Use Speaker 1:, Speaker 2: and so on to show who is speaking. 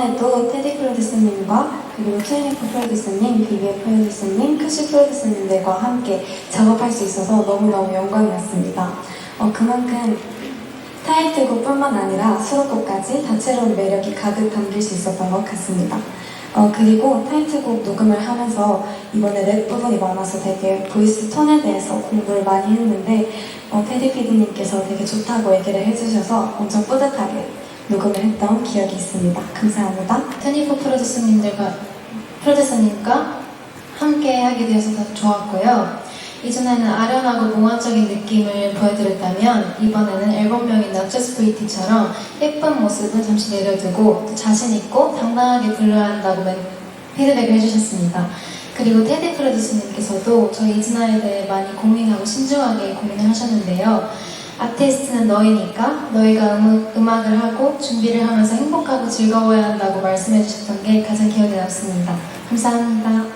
Speaker 1: 이번에도 테디 프로듀서님과 그리고 트윈니프 프로듀서님, 비비의 프로듀서님, 크시 프로듀서님들과 함께 작업할 수 있어서 너무너무 영광이었습니다. 어, 그만큼 타이틀곡뿐만 아니라 수록곡까지 다채로운 매력이 가득 담길 수 있었던 것 같습니다. 어, 그리고 타이틀곡 녹음을 하면서 이번에 랩 부분이 많아서 되게 보이스 톤에 대해서 공부를 많이 했는데 어, 테디 PD님께서 되게 좋다고 얘기를 해주셔서 엄청 뿌듯하게 녹음을 했던 기억이 있습니다. 감사합니다.
Speaker 2: 테니포 프로듀서님들과 프로듀서님과 함께 하게 되어서 더 좋았고요. 이전에는 아련하고 몽환적인 느낌을 보여드렸다면 이번에는 앨범명인 Pretty처럼 예쁜 모습은 잠시 내려두고 또 자신 있고 당당하게 불러야 한다고 맨- 피드백을 해주셨습니다. 그리고 테디 프로듀서님께서도 저희 이진아에 대해 많이 고민하고 신중하게 고민을 하셨는데요. 아티스트는 너희니까 너희가 음, 음악을 하고 준비를 하면서 행복하고 즐거워야 한다고 말씀해 주셨던 게 가장 기억에 남습니다. 감사합니다.